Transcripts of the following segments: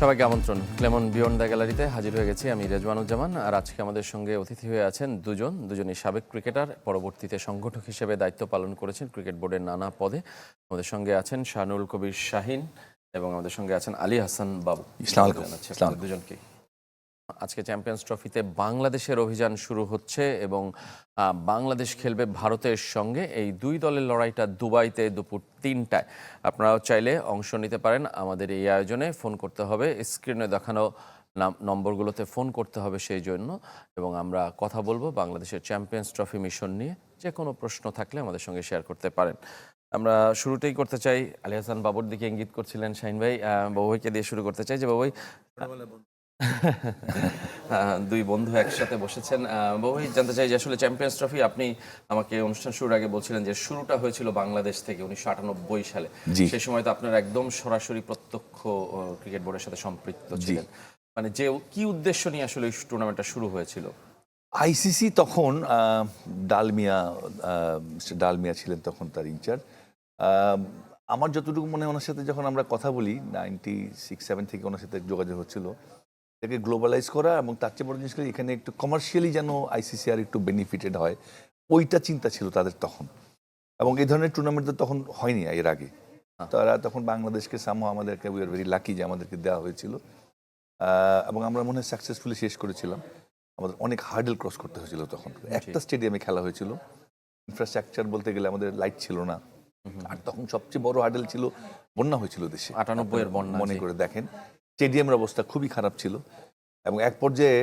সবাইকে আমন্ত্রণ। Clemon beyond the গ্যালারিতে হাজির হয়ে গেছি আমি রেজওয়ানুজ্জামান আর আজকে আমাদের সঙ্গে অতিথি হয়ে আছেন দুজন। দুজনই সাবেক ক্রিকেটার পরবর্তীতে সংগঠক হিসেবে দায়িত্ব পালন করেছেন ক্রিকেট বোর্ডের নানা পদে। আমাদের সঙ্গে আছেন শাহনুল কবির শাহিন এবং আমাদের সঙ্গে আছেন আলী হাসান বাবু। ইসলাম আলাইকুম। জানাচ্ছি ইসলাম আপনাদের দুজনকে আজকে চ্যাম্পিয়ন্স ট্রফিতে বাংলাদেশের অভিযান শুরু হচ্ছে এবং বাংলাদেশ খেলবে ভারতের সঙ্গে। এই দুই দলের লড়াইটা দুবাইতে দুপুর তিনটায়। আপনারাও চাইলে অংশ নিতে পারেন আমাদের এই আয়োজনে। ফোন করতে হবে স্ক্রিনে দেখানো নম্বরগুলোতে ফোন করতে হবে সেই জন্য। এবং আমরা কথা বলব বাংলাদেশের চ্যাম্পিয়ন্স ট্রফি মিশন নিয়ে। যে কোনো প্রশ্ন থাকলে আমাদের সঙ্গে শেয়ার করতে পারেন। আমরা শুরুতেই করতে চাই আলী হাসান বাবুর দিকে ইঙ্গিত করছিলেন শাহিন ভাই আহ, বাবু ভাইকে দিয়ে শুরু করতে চাই যে বাবু ভাই আহ, দুই বন্ধু একসাথে বসেছেন। আহ, জানতে চাই যে আসলে চ্যাম্পিয়ন্স ট্রফি আপনি আমাকে অনুষ্ঠান শুরুর আগে বলছিলেন যে শুরুটা হয়েছিল বাংলাদেশ থেকে উনিশশো আটানব্বই সালে। সেই সময় তো আপনার একদম সরাসরি প্রত্যক্ষ ক্রিকেট বোর্ডের সাথে সম্পৃক্ত ছিলেন। মানে যে কি উদ্দেশ্য নিয়ে আসলে এই টুর্নামেন্টটা শুরু হয়েছিল? আইসিসি তখন ডালমিয়া মিস্টার ডালমিয়া ছিলেন তখন তার ইনচার্জ আমার যতটুকু মনে হয় ওনার সাথে যখন আমরা কথা বলি নাইনটি সিক্স সেভেন থেকে ওনার সাথে যোগাযোগ হচ্ছিল এটাকে গ্লোবালাইজ করা এবং তার চেয়ে বড় জিনিস এখানে একটু কমার্শিয়ালি যেন আইসিসি আর একটু বেনিফিটেড হয় ওইটা চিন্তা ছিল তাদের তখন। এবং এই ধরনের টুর্নামেন্ট তো তখন হয়নি এর আগে। তারা তখন বাংলাদেশকে সামহ আমাদেরকে উই আর ভেরি লাকি যে আমাদেরকে দেওয়া হয়েছিল। এবং আমরা মনে হয় সাকসেসফুলি শেষ করেছিলাম। আমাদের অনেক হার্ডেল ক্রস করতে হয়েছিল তখন। একটা স্টেডিয়ামে খেলা হয়েছিল। ইনফ্রাস্ট্রাকচার বলতে গেলে আমাদের লাইট ছিল না। আর তখন সবচেয়ে বড় হার্ডেল ছিল বন্যা হয়েছিল দেশে। আটানব্বই এর বন্যা মনে করে দেখেন। স্টেডিয়ামের অবস্থা খুবই খারাপ ছিল এবং এক পর্যায়ে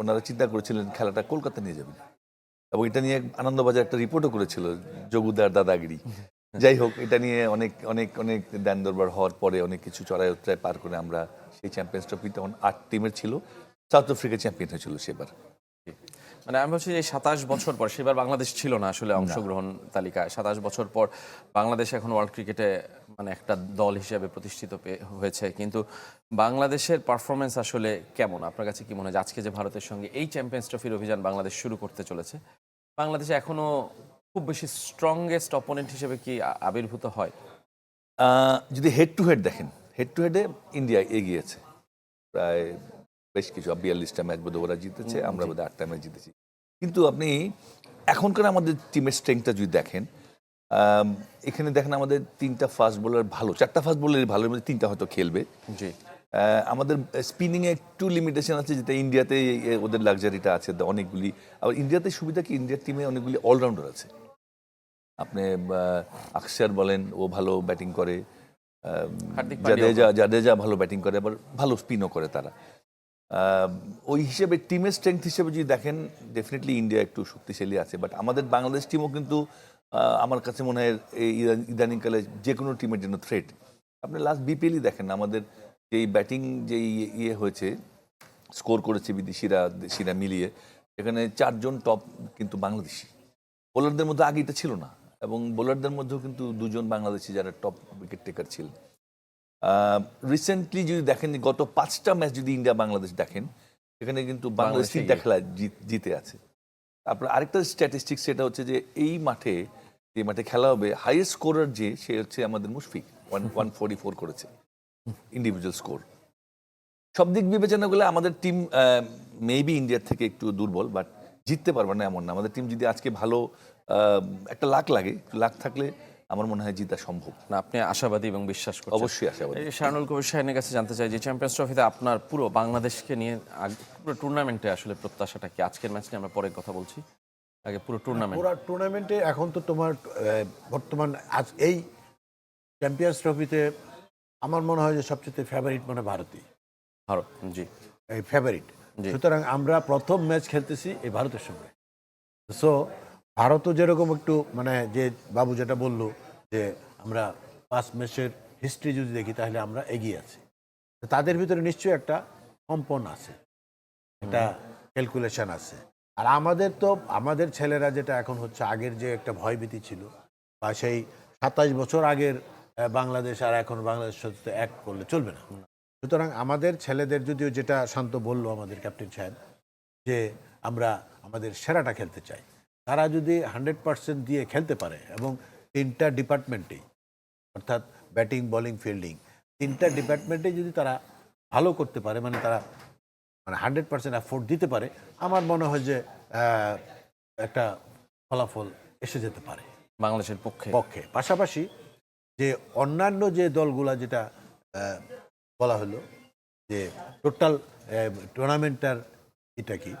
ওনারা চিন্তা করেছিলেন খেলাটা কলকাতা নিয়ে যাবেন এবং এটা নিয়ে আনন্দবাজার একটা রিপোর্টও করেছিল যোগুদার দাদাগিরি। যাই হোক, এটা নিয়ে অনেক অনেক অনেক দান দরবার হওয়ার পরে অনেক কিছু চড়াই উত্তরায় পার করে আমরা সেই চ্যাম্পিয়ন্স ট্রফি তখন আট টিমের ছিল। সাউথ আফ্রিকা চ্যাম্পিয়ন হয়েছিল সেবার। মানে আমি বলছি যে সাতাশ বছর পর সেবার বাংলাদেশ ছিল না আসলে অংশগ্রহণ তালিকায়। সাতাশ বছর পর বাংলাদেশ এখন ওয়ার্ল্ড ক্রিকেটে মানে একটা দল হিসেবে প্রতিষ্ঠিত হয়েছে। কিন্তু বাংলাদেশের পারফরমেন্স আসলে কেমন? আপনার কাছে কি মনে হয় আজকে যে ভারতের সঙ্গে এই চ্যাম্পিয়ন্স ট্রফির অভিযান বাংলাদেশ শুরু করতে চলেছে বাংলাদেশ এখনও খুব বেশি স্ট্রংগেস্ট অপোনেন্ট হিসেবে কি আবির্ভূত হয়? যদি হেড টু হেড দেখেন হেড টু হেডে ইন্ডিয়া এগিয়েছে। প্রায় বেশ কিছু বিয়াল্লিশটা ম্যাচ বোধহয় ওরা জিতেছে আমরা বোধহয় আটটা ম্যাচ জিতেছি। কিন্তু আপনি এখনকার আমাদের টিমের স্ট্রেংথটা যদি দেখেন এখানে দেখেন আমাদের তিনটা ফাস্ট বোলার ভালো চারটা ফাস্ট বোলার ভালো মধ্যে তিনটা হয়তো খেলবে। জি। আমাদের স্পিনিং এ একটু লিমিটেশন আছে যেটা ইন্ডিয়াতে ওদের লাক্সারিটা আছে অনেকগুলি। আবার ইন্ডিয়াতে সুবিধা কি? ইন্ডিয়ার টিমে অনেকগুলি অলরাউন্ডার আছে। আপনি আকসার বলেন ও ভালো ব্যাটিং করে। জাদেজা জাদেজা ভালো ব্যাটিং করে আবার ভালো স্পিনও করে তারা। ওই হিসেবে টিমের স্ট্রেংথ হিসেবে যদি দেখেন ডেফিনেটলি ইন্ডিয়া একটু শক্তিশালী আছে। বাট আমাদের বাংলাদেশ টিমও কিন্তু আমার কাছে মনে হয় ইদানিংকালে যে কোনো টিমের জন্য থ্রেট আপনি লাস্ট বিপিএলই দেখেন, আমাদের যেই ব্যাটিং যেই ইয়ে হয়েছে স্কোর করেছে বিদেশিরা, দেশিরা মিলিয়ে, এখানে চারজন টপ কিন্তু বাংলাদেশি। বোলারদের মধ্যে আগে এটা ছিল না, এবং বোলারদের মধ্যেও কিন্তু দুজন বাংলাদেশি যারা টপ উইকেট টেকার ছিলেন। রিসেন্টলি যদি দেখেন গত পাঁচটা ম্যাচ যদি ইন্ডিয়া বাংলাদেশ দেখেন সেখানে কিন্তু বাংলাদেশ তিনটা খেলা জিতে আছে। তারপরে আরেকটা স্ট্যাটিস্টিক সেটা হচ্ছে যে এই মাঠে যে মাঠে খেলা হবে হাইয়েস্ট স্কোরার যে সে হচ্ছে আমাদের Mushfiq. One one forty four করেছে ইন্ডিভিজুয়াল স্কোর সব দিক বিবেচনা করলে আমাদের টিম মেবি ইন্ডিয়ার থেকে একটু দুর্বল বাট জিততে পারবে না এমন না। আমাদের টিম যদি আজকে ভালো একটা লাখ লাগে লাখ থাকলে আমার মনে হয় জিতা সম্ভব। না আপনি আশাবাদী এবং বিশ্বাস করছেন। অবশ্যই আশাবাদী। এই শাহনুল কবির শাহিনের কাছে জানতে চাই যে চ্যাম্পিয়ন্স ট্রফিতে আপনার পুরো বাংলাদেশকে নিয়ে পুরো টুর্নামেন্টে আসলে প্রত্যাশাটা কি? আজকের ম্যাচ নিয়ে আমরা পরে কথা বলছি। আগে পুরো টুর্নামেন্ট পুরা টুর্নামেন্টে এখন তো তোমার আহ, বর্তমান আজ এই চ্যাম্পিয়ন্স ট্রফিতে আমার মনে হয় যে সবচেয়ে ফেভারিট মানে ভারতই। ভারত জি। এই ফেভারিট। সুতরাং আমরা প্রথম ম্যাচ খেলতেছি এই ভারতের সঙ্গে। সো ভারতও যেরকম একটু মানে যে বাবু যেটা বলল যে আমরা পাঁচ ম্যাচের হিস্ট্রি যদি দেখি, তাহলে আমরা এগিয়ে আছি। তাদের ভিতরে নিশ্চয়ই একটা কম্পন আছে। একটা ক্যালকুলেশন আছে। আর আমাদের তো, আমাদের ছেলেরা যেটা এখন হচ্ছে, আগের যে একটা ভয়ভীতি ছিল, বা সেই সাতাশ বছর আগের বাংলাদেশ আর এখন বাংলাদেশ সাথে এক করলে চলবে না। সুতরাং আমাদের ছেলেদের যদিও যেটা শান্ত বলল আমাদের ক্যাপ্টেন সাহেব, যে আমরা, আমাদের সেরাটা খেলতে চাই। তারা যদি হান্ড্রেড পার্সেন্ট দিয়ে খেলতে পারে এবং তিনটা ডিপার্টমেন্টেই অর্থাৎ ব্যাটিং বোলিং ফিল্ডিং। তিনটা ডিপার্টমেন্টে যদি তারা ভালো করতে পারে মানে তারা মানে হান্ড্রেড পার্সেন্ট অ্যাফোর্ড দিতে পারে আমার মনে হয় যে একটা ফলাফল এসে যেতে পারে। বাংলাদেশের পক্ষে। পক্ষে। পাশাপাশি যে অন্যান্য যে দলগুলা যেটা বলা হলো যে টোটাল টুর্নামেন্টটার এটা কি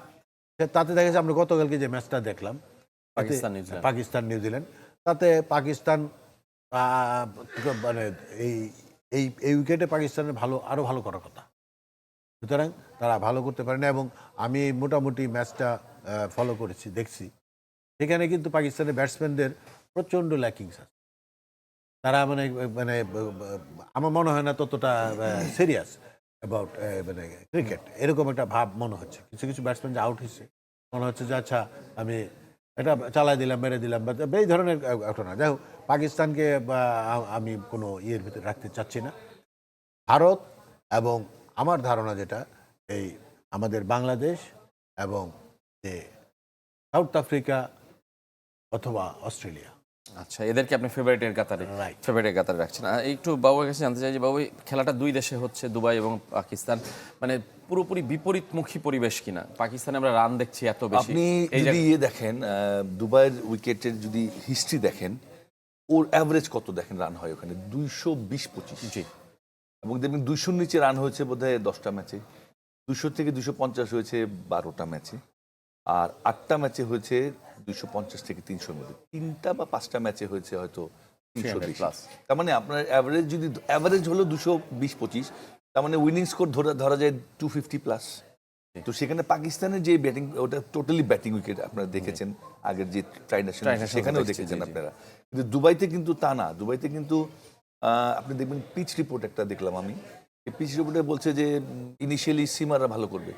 তাতে দেখা যাচ্ছে আমরা গতকালকে যে ম্যাচটা দেখলাম তাতে- পাকিস্তান, নিউজিল্যান্ড। তাতে পাকিস্তান মানে এই এই এই উইকেটে পাকিস্তানের ভালো আরও ভালো করার কথা। সুতরাং তারা ভালো করতে পারে না এবং আমি মোটামুটি ম্যাচটা ফলো করেছি, দেখছি। সেখানে কিন্তু পাকিস্তানের ব্যাটসম্যানদের প্রচণ্ড ল্যাকিংস আছে। তারা মানে মানে আমার মনে হয় না ততটা সিরিয়াস অ্যাবাউট মানে ক্রিকেট এরকম একটা ভাব মনে হচ্ছে। কিছু কিছু ব্যাটসম্যান যে আউট হয়েছে। মনে হচ্ছে যে আচ্ছা আমি এটা চালাই দিলাম, মেরে দিলাম, বা এই ধরনের ঘটনা যাই হোক, পাকিস্তানকে আমি কোনো ইয়ের ভিতরে রাখতে চাচ্ছি না। ভারত এবং আমার ধারণা যেটা, এই আমাদের বাংলাদেশ এবং যে সাউথ আফ্রিকা অথবা অস্ট্রেলিয়া। আচ্ছা এদেরকে আপনি ফেভারিটের কাতারে. ফেভারিটের কাতারে রাখছেন। একটু বাবুর কাছে জানতে চাই যে বাবু খেলাটা দুই দেশে হচ্ছে দুবাই এবং পাকিস্তান। মানে পুরোপুরি বিপরীতমুখী পরিবেশ কিনা? পাকিস্তানে আমরা রান দেখছি এত বেশি। আপনি যদি ইয়ে দেখেন দুবাইয়ের উইকেটের যদি হিস্ট্রি দেখেন ওর অ্যাভারেজ কত দেখেন রান হয় ওখানে? দুইশো বিশ পঁচিশ। জি। এবং দেখবেন দুইশোর নিচে রান হয়েছে বোধহয় দশটা ম্যাচে দুশো থেকে দুশো পঞ্চাশ হয়েছে বারোটা ম্যাচে আর আটটা ম্যাচে হয়েছে দুশো পঞ্চাশ থেকে তিনশোর মধ্যে। তিনটা বা পাঁচটা ম্যাচে হয়েছে হয়তো তিনশো 300 বেশি plus। তার মানে আপনার অ্যাভারেজ যদি অ্যাভারেজ হলো দুশো বিশ পঁচিশ তার মানে উইনিং স্কোর ধরা ধরা যায় টু ফিফটি প্লাস তো সেখানে পাকিস্তানের যে ব্যাটিং ওটা টোটালি ব্যাটিং উইকেট আপনারা দেখেছেন আগের যে ট্রাইনেশন সেখানেও দেখেছেন। আপনারা। কিন্তু দুবাইতে কিন্তু তা না। দুবাইতে কিন্তু আহ, আপনি দেখবেন পিচ রিপোর্ট একটা দেখলাম আমি। এই পিচ রিপোর্টে বলছে যে ইনিশিয়ালি সিমাররা ভালো করবে।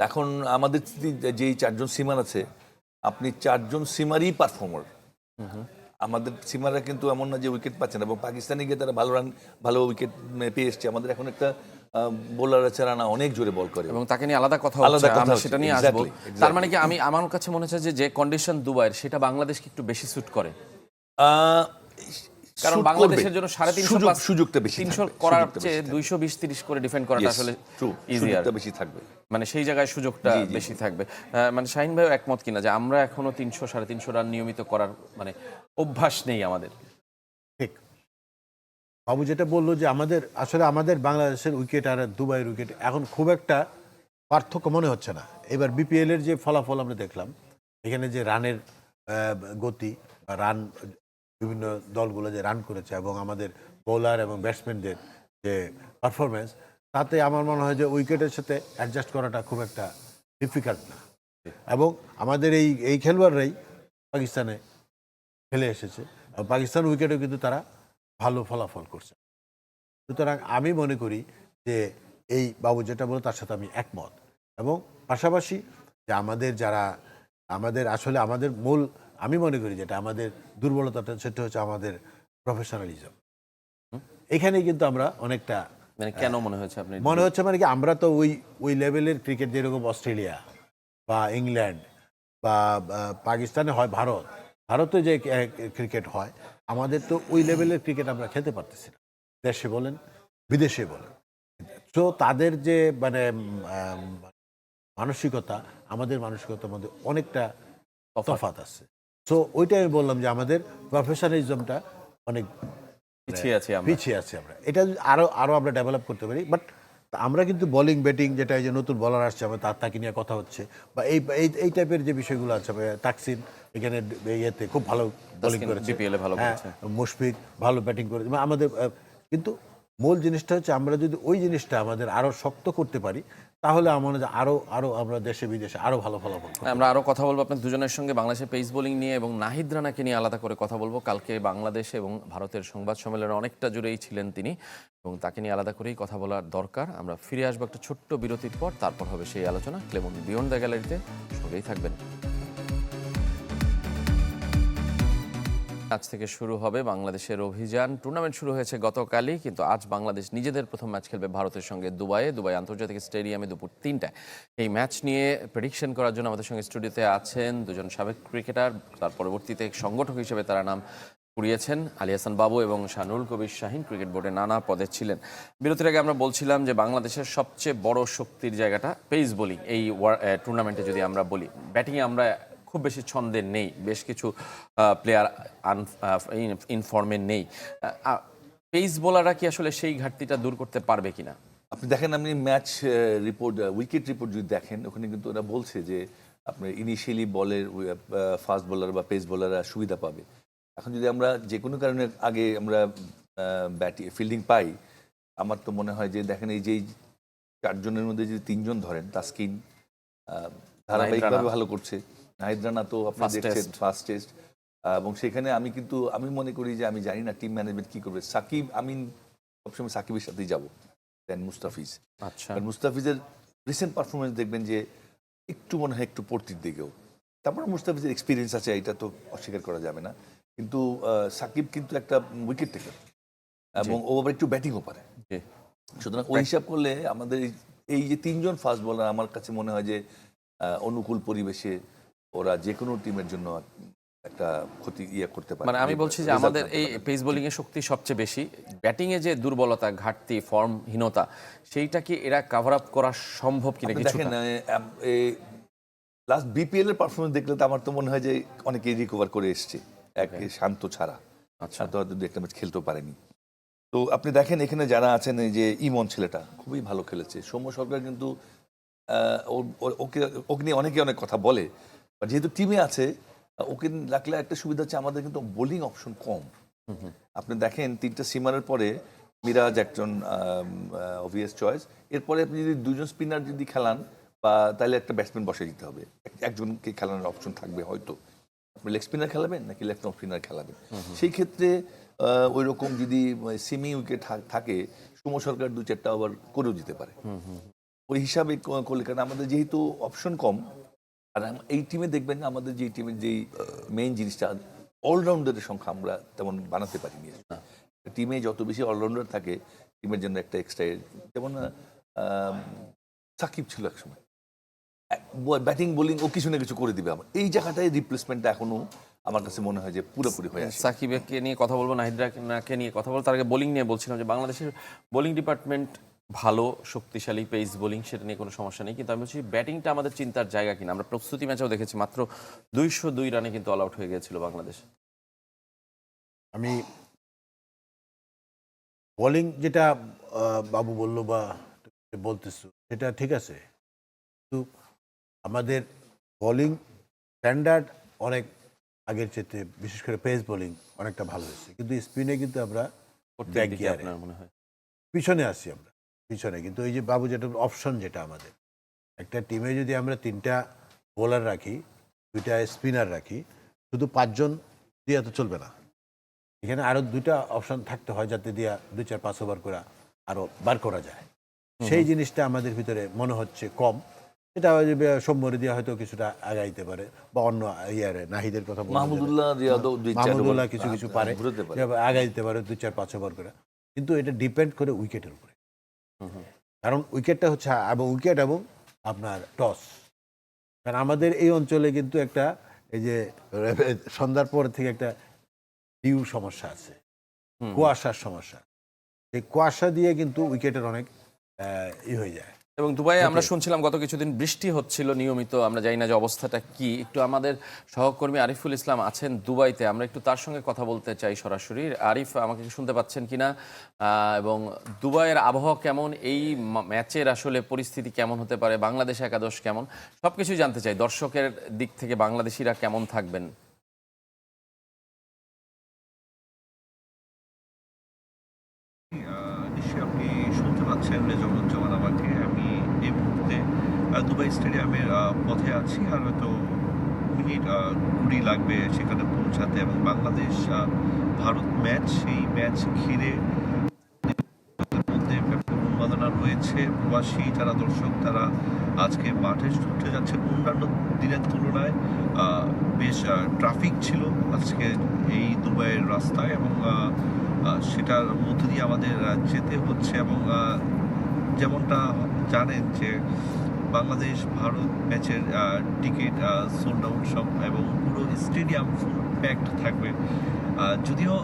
এখন আমাদের যেই চারজন সিমার আছে আপনি চারজন সিমারই পারফর্মার আমাদের সিমাররা কিন্তু এমন না যে উইকেট পাচ্ছে না এবং পাকিস্তানে গিয়ে তারা ভালো রান ভালো উইকেট পেয়ে এসছে। আমাদের এখন একটা বোলার আছে রানা অনেক জোরে বল করে। এবং তাকে নিয়ে আলাদা কথা আলাদা কথা সেটা নিয়ে আসব. তার মানে কি আমি আমার কাছে মনে হচ্ছে যে যে কন্ডিশন দুবাইয়ের সেটা বাংলাদেশকে একটু বেশি স্যুট করে। আহ, কারণ বাংলাদেশের জন্য সাড়ে তিনশো সুযোগটা বেশি তিনশো করার চেয়ে দুইশো বিশ তিরিশ করে ডিফেন্ড করাটা আসলে ইজিয়ার বেশি থাকবে। মানে সেই জায়গায় সুযোগটা বেশি থাকবে। মানে শাহিন ভাইও একমত কিনা যে আমরা এখনও তিনশো সাড়ে তিনশো রান নিয়মিত করার মানে অভ্যাস নেই আমাদের। ঠিক। বাবু যেটা বলল যে আমাদের আসলে আমাদের বাংলাদেশের উইকেট আর দুবাইয়ের উইকেট এখন খুব একটা পার্থক্য মনে হচ্ছে না। এবার বিপিএল এর যে ফলাফল আমরা দেখলাম এখানে যে রানের আহ, গতি রান বিভিন্ন দলগুলো যে রান করেছে এবং আমাদের বোলার এবং ব্যাটসম্যানদের যে পারফরমেন্স তাতে আমার মনে হয় যে উইকেটের সাথে অ্যাডজাস্ট করাটা খুব একটা ডিফিকাল্ট না। এবং আমাদের এই এই খেলোয়াড়রাই পাকিস্তানে খেলে এসেছে পাকিস্তান উইকেটেও কিন্তু তারা ভালো ফলাফল করছে। সুতরাং আমি মনে করি যে এই বাবু যেটা বলে তার সাথে আমি একমত এবং পাশাপাশি যে আমাদের যারা, আমাদের আসলে আমাদের মূল আমি মনে করি যেটা আমাদের দুর্বলতাটা সেটা হচ্ছে আমাদের প্রফেশনালিজম এখানেই কিন্তু আমরা অনেকটা মানে কেন মনে হয়েছে আপনি মনে হচ্ছে মানে কি আমরা তো ওই ওই লেভেলের ক্রিকেট যেরকম অস্ট্রেলিয়া বা ইংল্যান্ড বা পাকিস্তানে হয় ভারত ভারতে যে ক্রিকেট হয় আমাদের তো ওই লেভেলের ক্রিকেট আমরা খেলতে পারতেছি না। দেশে বলেন বিদেশে বলেন। তো তাদের যে মানে মানসিকতা আমাদের মানসিকতার মধ্যে অনেকটা তফাৎ আছে। তো ওইটাই আমি বললাম যে আমাদের প্রফেশনালিজমটা অনেক পিছিয়ে আছি পিছিয়ে আছি আমরা। এটা যদি আরও আরও আমরা ডেভেলপ করতে পারি বাট আমরা কিন্তু বোলিং ব্যাটিং যেটা এই যে নতুন বলার আসছে আমরা তার তাকে নিয়ে কথা হচ্ছে। বা এই এই টাইপের যে বিষয়গুলো আছে তাকসিন এখানে ইয়েতে খুব ভালো বোলিং করেছে। ভালো হ্যাঁ, মুশফিক ভালো ব্যাটিং করেছে। আমাদের কিন্তু মূল জিনিসটা হচ্ছে আমরা যদি ওই জিনিসটা আমাদের আরও শক্ত করতে পারি তাহলে আমার মনে হয় আরও আরও আরও আমরা দেশে, বিদেশে আরও ভালো ফলাফল। আমরা আরও কথা বলব আপনার দুজনের সঙ্গে বাংলাদেশের পেস বোলিং নিয়ে এবং নাহিদ রানাকে নিয়ে আলাদা করে কথা বলব। কালকে বাংলাদেশ এবং ভারতের সংবাদ সম্মেলনে অনেকটা জুড়েই ছিলেন তিনি এবং তাকে নিয়ে আলাদা করেই কথা বলার দরকার। আমরা ফিরে আসব একটা ছোট্ট বিরতির পর, তারপর হবে সেই আলোচনা। ক্লেমন বিয়ন্ড দ্য গ্যালারিতে সঙ্গেই থাকবেন। আজ থেকে শুরু হবে বাংলাদেশের অভিযান। টুর্নামেন্ট শুরু হয়েছে গতকালই, কিন্তু আজ বাংলাদেশ নিজেদের প্রথম ম্যাচ খেলবে ভারতের সঙ্গে দুবাইয়ে। দুবাই আন্তর্জাতিক স্টেডিয়ামে দুপুর তিনটায়। এই ম্যাচ নিয়ে প্রেডিকশন করার জন্য আমাদের সঙ্গে স্টুডিওতে আছেন দুজন সাবেক ক্রিকেটার তার পরবর্তীতে সংগঠক হিসেবে তারা নাম কুড়িয়েছেন আলী হাসান বাবু এবং শানুল কবির শাহিন। ক্রিকেট বোর্ডে নানা পদে ছিলেন। বিরতির আগে আমরা বলছিলাম যে বাংলাদেশের সবচেয়ে বড় শক্তির জায়গাটা পেস বোলিং এই টুর্নামেন্টে যদি আমরা বলি। ব্যাটিংয়ে আমরা খুব বেশি ছন্দে নেই বেশ কিছু প্লেয়ার ইনফর্মে নেই। পেস বোলাররা কি আসলে সেই ঘাটতিটা দূর করতে পারবে কিনা? আপনি দেখেন আপনি ম্যাচ রিপোর্ট উইকেট রিপোর্ট যদি দেখেন ওখানে কিন্তু ওরা বলছে যে আপনার ইনিশিয়ালি বলের ফাস্ট বোলার বা পেস বোলাররা সুবিধা পাবে। এখন যদি আমরা যে কোনো কারণে আগে আমরা ব্যাটি ফিল্ডিং পাই আমার তো মনে হয় যে দেখেন এই যে চারজনের মধ্যে যদি তিনজন ধরেন তাস্কিন আহ, ধারাবাহিকভাবে ভালো করছে। নাহিদ রানা তো First দেখছেন test। ফার্স্ট টেস্ট এবং সেখানে আমি কিন্তু আমি মনে করি যে আমি জানি না টিম ম্যানেজমেন্ট কি করবে। সাকিব আমি সবসময় সাকিবের সাথেই যাব দেন মুস্তাফিজ। আচ্ছা। মুস্তাফিজের রিসেন্ট পারফরমেন্স দেখবেন যে একটু মনে হয় একটু পড়তির দিকেও। তারপরে মুস্তাফিজের এক্সপিরিয়েন্স আছে এটা তো অস্বীকার করা যাবে না। কিন্তু সাকিব কিন্তু একটা উইকেট টেকার এবং ও আবার একটু ব্যাটিংও পারে। সুতরাং ওই হিসাব করলে আমাদের এই- যে তিনজন ফাস্ট বলার আমার কাছে মনে হয় যে অনুকূল পরিবেশে ওরা যে কোনো টিমের জন্য একটা ক্ষতি ইয়ে করতে পারে। মানে আমি বলছি যে আমাদের এই পেস বোলিং এর শক্তি সবচেয়ে বেশি। ব্যাটিং এ যে দুর্বলতা ঘাটতি ফর্মহীনতা সেইটা কি এরা কভার আপ করা সম্ভব কিনা কিছু দেখেন লাস্ট বিপিএল এর পারফরমেন্স দেখলে তো আমার তো মনে হয় যে অনেকেই রিকভার করে এসছে। এক শান্ত ছাড়া। আচ্ছা। শান্ত হয়তো দু একটা ম্যাচ খেলতেও পারেনি। তো আপনি দেখেন এখানে যারা আছেন এই যে ইমন ছেলেটা খুবই ভালো খেলেছে। সৌম্য সরকার কিন্তু ওকে ওকে নিয়ে অনেকে অনেক কথা বলে। যেহেতু টিমে আছে ওকে রাখলে একটা সুবিধা হচ্ছে আমাদের কিন্তু বোলিং অপশন কম। আপনি দেখেন তিনটা সিমারের পরে মিরাজ একজন অবভিয়াস চয়েস এরপরে আপনি যদি দুজন স্পিনার যদি খেলান বা তাহলে একটা ব্যাটসম্যান বসে দিতে হবে। একজনকে খেলানোর অপশন থাকবে হয়তো। আপনি লেগ স্পিনার খেলাবেন নাকি লেফট অফ স্পিনার খেলাবেন? সেই ক্ষেত্রে ওই রকম যদি সেমি উইকেট থাকে সুম সরকার দু চারটা ওভার করেও দিতে পারে। ওই হিসাবে করলে কারণ আমাদের যেহেতু অপশন কম আর এই টিমে দেখবেন আমাদের যে টিমের যেই মেইন জিনিসটা অলরাউন্ডারের সংখ্যা আমরা তেমন বানাতে পারিনি। টিমে যত বেশি অলরাউন্ডার থাকে টিমের জন্য একটা এক্সট্রা যেমন সাকিব ছিল একসময় ব্যাটিং বোলিং ও কিছু না কিছু করে দিবে আমার। এই জায়গাটায় রিপ্লেসমেন্টটা এখনও আমার কাছে মনে হয় যে পুরোপুরি হয়ে আছে। সাকিবকে নিয়ে কথা বলব, নাহিদরাকে নিয়ে কথা বলব। তার আগে বোলিং নিয়ে বলছিলাম যে বাংলাদেশের বোলিং ডিপার্টমেন্ট ভালো শক্তিশালী পেস বোলিং সেটা নিয়ে কোনো সমস্যা নেই। কিন্তু আমি বলছি ব্যাটিংটা আমাদের চিন্তার জায়গা কিনা? আমরা প্রস্তুতি ম্যাচেও দেখেছি মাত্র দুইশো দুই রানে কিন্তু অল আউট হয়ে গিয়েছিল বাংলাদেশ। আমি বোলিং যেটা বাবু বলল বা বলতেছো সেটা ঠিক আছে। কিন্তু আমাদের বোলিং স্ট্যান্ডার্ড অনেক আগের চেয়ে বিশেষ করে পেস বোলিং অনেকটা ভালো হয়েছে। কিন্তু স্পিনে কিন্তু আমরা মনে হয়? পিছনে আসি আমরা। পিছনে। কিন্তু এই যে বাবু যেটা অপশন যেটা আমাদের। একটা টিমে যদি আমরা তিনটা বোলার রাখি দুইটা স্পিনার রাখি শুধু পাঁচজন দিয়ে তো চলবে না। এখানে আরও দুইটা অপশন থাকতে হয় যাতে দিয়া দুই চার পাঁচ ওভার করে আরও বার করা যায়। সেই জিনিসটা আমাদের ভিতরে মনে হচ্ছে কম। এটা ওই সৌম্যরে দিয়ে হয়তো কিছুটা আগাইতে পারে বা অন্য ইয়ারে নাহিদের কথা মাহমুদুল্লাহ কিছু কিছু পারে। ঘুরোতে পারে। আগাই দিতে পারে দুই চার পাঁচ ওভার করে। কিন্তু এটা ডিপেন্ড করে উইকেটের উপরে। কারণ উইকেটটা হচ্ছে এবং উইকেট এবং আপনার টস। কারণ আমাদের এই অঞ্চলে কিন্তু একটা এই যে সন্ধ্যার পর থেকে একটা ডিউ সমস্যা আছে। কুয়াশার সমস্যা। এই কুয়াশা দিয়ে কিন্তু উইকেটের অনেক ই হয়ে যায়। এবং দুবাইয়ে আমরা শুনছিলাম গত কিছুদিন বৃষ্টি হচ্ছিল নিয়মিত আমরা জানি না যে অবস্থাটা কি। একটু আমাদের সহকর্মী আরিফুল ইসলাম আছেন দুবাইতে আমরা একটু তার সঙ্গে কথা বলতে চাই সরাসরি। আরিফ আমাকে শুনতে পাচ্ছেন কিনা? আহ, এবং দুবাইয়ের আবহাওয়া কেমন? এই ম্যাচের আসলে পরিস্থিতি কেমন হতে পারে? বাংলাদেশ একাদশ কেমন? সবকিছুই জানতে চাই। দর্শকের দিক থেকে বাংলাদেশিরা কেমন থাকবেন আহ, নিশ্চয়ই আপনি শুনতে পাচ্ছেন রেজাউজ্জামান আমাকে আমি এই মুহূর্তে আহ, দুবাই স্টেডিয়ামের আহ, পথে আছি আর হয়তো মিনিট আহ, কুড়ি লাগবে সেখানে পৌঁছাতে এবং বাংলাদেশ ভারত ম্যাচ সেই ম্যাচ ঘিরে উন্মাদনা রয়েছে। প্রবাসী, যারা দর্শক, তারা আজকে মাঠে ছুটে যাচ্ছে। অন্যান্য দিনের তুলনায় বেশ ট্রাফিক ছিল আজকে এই দুবাইয়ের রাস্তায় এবং সেটার মধ্য দিয়ে আমাদের যেতে হচ্ছে এবং যেমনটা জানেন যে বাংলাদেশ ভারত ম্যাচের টিকিট সোল্ড আউট সব এবং পুরো স্টেডিয়াম ফুল প্যাকড থাকবে। যদিও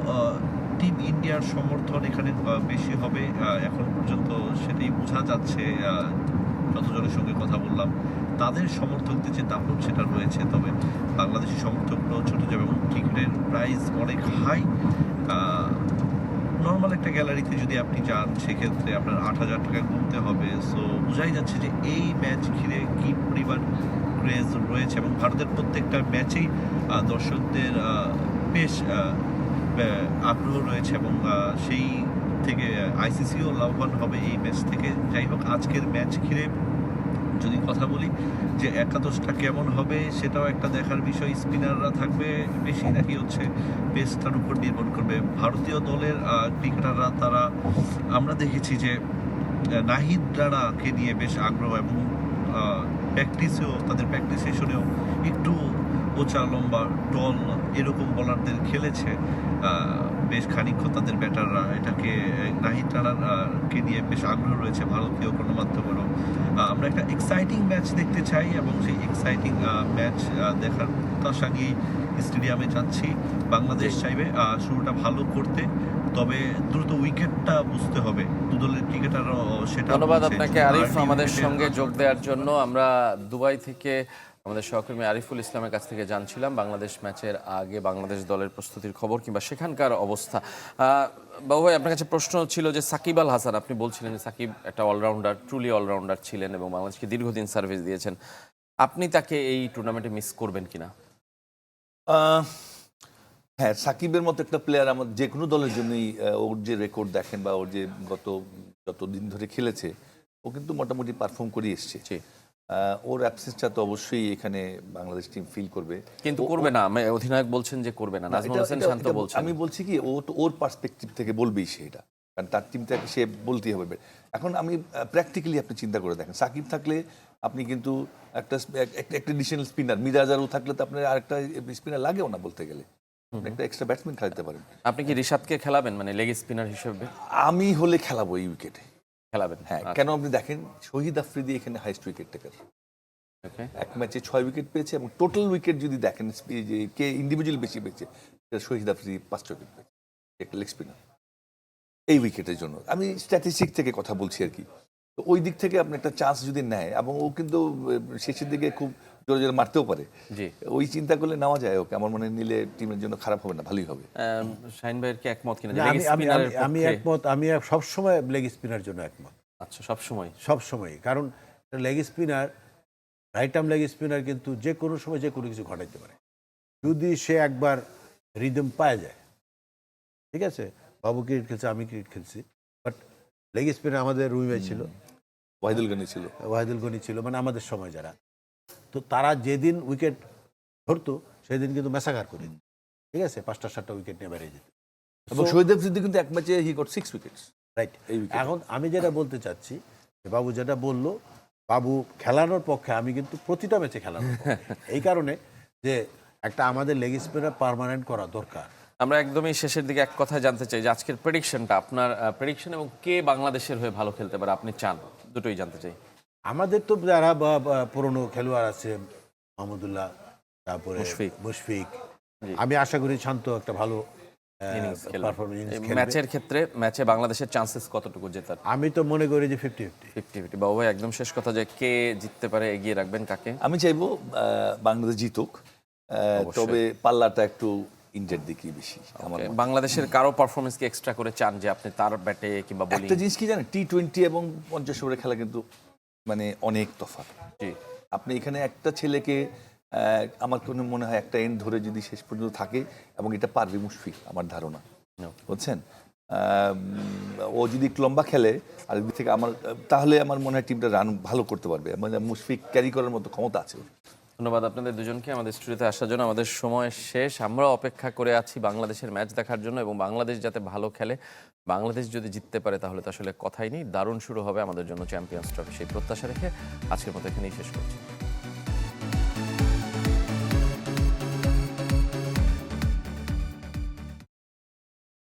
টিম ইন্ডিয়ার সমর্থন এখানে বেশি হবে এখন পর্যন্ত সেটাই বোঝা যাচ্ছে যতজনের সঙ্গে কথা বললাম। তাদের সমর্থকদের যে দাপট সেটা রয়েছে, তবে বাংলাদেশি সমর্থকগুলো ছোট যাবে এবং টিকিটের প্রাইস অনেক হাই নর্মাল একটা গ্যালারিতে যদি আপনি যান, সেক্ষেত্রে আপনার আট হাজার টাকা গুনতে হবে। সো বোঝাই যাচ্ছে যে এই ম্যাচ ঘিরে কি পরিমাণ ক্রেজ রয়েছে এবং ভারতের প্রত্যেকটা ম্যাচেই দর্শকদের বেশ আগ্রহ রয়েছে এবং সেই থেকে আইসিসিও লাভবান হবে এই ম্যাচ থেকে। যাই হোক, আজকের ম্যাচ ঘিরে যদি কথা বলি যে একাদশটা কেমন হবে সেটাও একটা দেখার বিষয়। স্পিনাররা থাকবে বেশি নাকি হচ্ছে পেসটার উপর নির্ভর করবে। ভারতীয় দলের ক্রিকেটাররা তারা, আমরা দেখেছি যে নাহিদ রানাকে নিয়ে বেশ আগ্রহ এবং প্র্যাকটিসেও তাদের প্র্যাকটিস সেশনেও একটু উঁচা লম্বা টল এরকম বলারদের খেলেছে। বেশ খানিক্ষণ তাদের ব্যাটাররা এটাকে নাহিদ রানার কে নিয়ে বেশ আগ্রহ রয়েছে ভারতীয় গণমাধ্যমেরও। আমরা একটা এক্সাইটিং ম্যাচ দেখতে চাই এবং সেই এক্সাইটিং ম্যাচ দেখার প্রত্যাশা নিয়ে স্টেডিয়ামে যাচ্ছি। বাংলাদেশ চাইবে শুরুটা ভালো করতে। তবে দ্রুত উইকেটটা বুঝতে হবে। দু দলের ক্রিকেটারও সেটা ধন্যবাদ আপনাকে আরিফ আমাদের সঙ্গে যোগ দেওয়ার জন্য। আমরা দুবাই থেকে আমাদের সহকর্মী আরিফুল ইসলামের কাছ থেকে জানছিলাম বাংলাদেশ ম্যাচের আগে বাংলাদেশ দলের প্রস্তুতির খবর কিংবা সেখানকার অবস্থা। আহ, বাবু ভাই আপনার কাছে প্রশ্ন ছিল যে সাকিব আল হাসান আপনি বলছিলেন যে সাকিব একটা অলরাউন্ডার ট্রুলি অলরাউন্ডার ছিলেন এবং বাংলাদেশকে দীর্ঘদিন সার্ভিস দিয়েছেন। আপনি তাকে এই টুর্নামেন্টে মিস করবেন কিনা? হ্যাঁ সাকিবের মতো একটা প্লেয়ার আমার যে কোনো দলের জন্যই ওর যে রেকর্ড দেখেন বা ওর যে গত যত দিন ধরে খেলেছে ও কিন্তু মোটামুটি পারফর্ম করে এসছে। ওর অ্যাবসেন্সটা তো অবশ্যই এখানে বাংলাদেশ টিম ফিল করবে। কিন্তু করবে না। আমি- অধিনায়ক বলছেন যে করবে না। নাজমুল হোসেন শান্ত বলছেন। আমি বলছি কি ও তো ওর পার্সপেক্টিভ থেকে বলবেই সে এটা। কারণ তার টিমটাকে সে বলতেই হবে। এখন আমি প্র্যাকটিক্যালি আপনি চিন্তা করে দেখেন। সাকিব থাকলে আপনি কিন্তু একটা এক- একটা- এডিশনাল স্পিনার মিরাজারও থাকলে তো আপনার আরেকটা স্পিনার লাগেও না বলতে গেলে। একটা এক্সট্রা ব্যাটসম্যান খেলাতে পারেন। আপনি কি রিশাদকে খেলাবেন? মানে লেগ স্পিনার হিসেবে? আমি হলে খেলাবো এই উইকেটে খেলাবেন? হ্যাঁ আচ্ছা, কেন আপনি দেখেন শহীদ আফ্রিদি এখানে হাইস্ট উইকেট টেকার এক ম্যাচে ছয় উইকেট পেয়েছে এবং টোটাল উইকেট যদি দেখেন যে কে ইন্ডিভিজুয়াল বেশি পেয়েছে শহীদ আফ্রিদি পাঁচটা উইকেট পেয়েছে একটা লেগ স্পিনার এই উইকেটের জন্য। আমি স্ট্যাটিস্টিক থেকে কথা বলছি আর কি। তো ওই দিক থেকে আপনি একটা চান্স যদি নেয় এবং ও কিন্তু শেষের দিকে খুব জোরে জোরে মারতেও পারে। ওই চিন্তা করলে নেওয়া যায় ওকে আমার মনে নিলে টিমের জন্য খারাপ হবে না ভালোই হবে। শাহিন ভাইয়ের কি একমত কিনা? যে আমি একমত আমি সবসময় লেগ স্পিনার জন্য একমত। আচ্ছা সব সময় কারণ leg spinner right arm leg spinner কিন্তু যে কোনো সময় যে কোনো কিছু ঘটাইতে পারে। যদি সে একবার রিদম পায় যায় ঠিক আছে? বাবু ক্রিকেট খেলছে আমি ক্রিকেট খেলছি বাট লেগ স্পিনার আমাদের রুই ভাই ছিল। ওয়াহিদুল গানি ছিল। ওয়াহিদুল গনি ছিল মানে আমাদের সময় যারা। তো তারা যেদিন উইকেট ধরতো সেদিন কিন্তু মেসাকার করে দিত। ঠিক আছে? পাঁচটা সাতটা উইকেট নিয়ে বেরিয়ে যেত। এবং শহীদ আফ্রিদি কিন্তু এক ম্যাচে he got six wickets right এখন আমি যেটা বলতে চাচ্ছি যে বাবু যেটা বলল বাবু খেলানোর পক্ষে আমি কিন্তু প্রতিটা ম্যাচে খেলানো এই কারণে যে একটা আমাদের লেগ স্পিনার পার্মানেন্ট করা দরকার। আমরা একদমই শেষের দিকে এক কথা জানতে চাই যে আজকের প্রেডিকশনটা আপনার প্রেডিকশন এবং কে বাংলাদেশের হয়ে ভালো খেলতে পারে আপনি চান? দুটোই জানতে চাই। আমাদের তো যারা পুরনো খেলোয়াড় আছে মাহমুদুল্লাহ তারপরে মুশফিক। আমি আশা করি শান্ত একটা ভালো ম্যাচের ক্ষেত্রে ম্যাচে বাংলাদেশের চান্সেস কতটুকু জেতার? আমি তো মনে করি যে ফিফটি ফিফটি ফিফটি ফিফটি বাবু ভাই একদম শেষ কথা যে কে জিততে পারে এগিয়ে রাখবেন কাকে? আমি চাইব আহ, বাংলাদেশ জিতুক আহ, তবে পাল্লাটা একটু ইন্ডিয়ার দিকেই বেশি। বাংলাদেশের কারও পারফরমেন্স কি এক্সট্রা করে চান যে আপনি তার ব্যাটে কিংবা বোলিং একটা জিনিস কি জানেন টি টোয়েন্টি এবং পঞ্চাশ ওভারের খেলা কিন্তু মানে অনেক তফাৎ। জি। আপনি এখানে একটা ছেলেকে আমার কোনো মনে হয় একটা এন্ড ধরে যদি শেষ পর্যন্ত থাকে এবং এটা পারবে মুশফিক আমার ধারণা. বুঝছেন? ও যদি একটু লম্বা খেলে আর দিক থেকে আমার তাহলে আমার মনে হয় টিমটা রান ভালো করতে পারবে। মানে মুশফিক ক্যারি করার মতো ক্ষমতা আছে ধন্যবাদ আপনাদের দুজনকে আমাদের স্টুডিওতে আসার জন্য। আমাদের সময় শেষ। আমরা অপেক্ষা করে আছি বাংলাদেশের ম্যাচ দেখার জন্য এবং বাংলাদেশ যাতে ভালো খেলে বাংলাদেশ যদি জিততে পারে, তাহলে তো আসলে কথাই নেই। দারুণ শুরু হবে আমাদের জন্য চ্যাম্পিয়ন্স ট্রফি সেই প্রত্যাশা রেখে আজকের মতো এখানেই শেষ করছি।